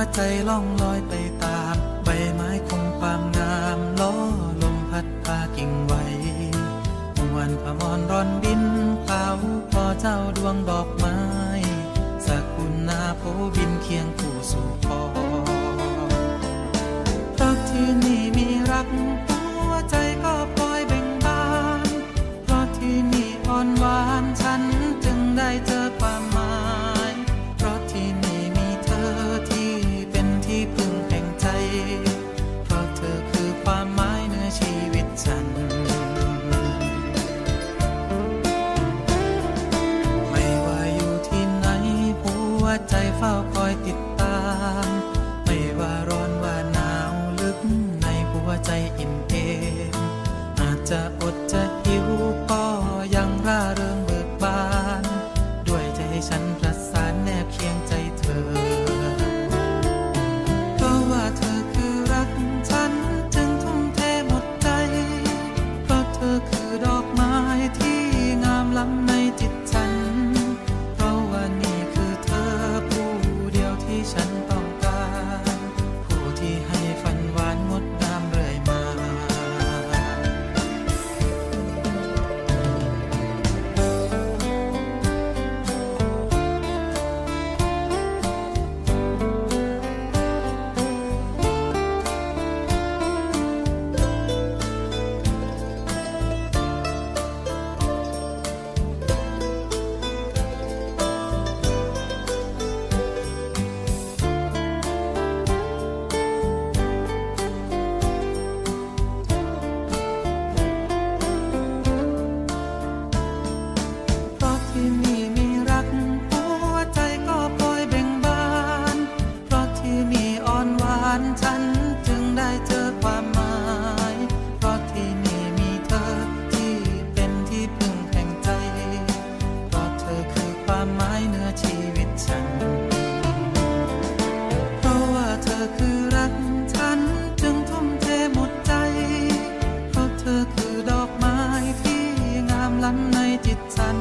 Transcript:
ว่าใจล่องลอยไปตาม ใบไม้คงความงามล้อลมพัดพากิ่งไหววันพมรร้อนบินเขาพอเจ้าดวงดอกไม้สักคุณนาโพบินเคียงคู่สู่พอรักที่นี่มีรัก ใจเฝ้าคอยติดตาม ไม่ว่าร้อนว่าหนาวลึกในหัวใจอิ่มเอมอาจจะอด ความหมายเนื้อชีวิตฉัน เพราะว่าเธอคือรักฉันจึงทุ่มเทหมดใจ เพราะเธอคือดอกไม้ที่งามล้ำในจิตฉัน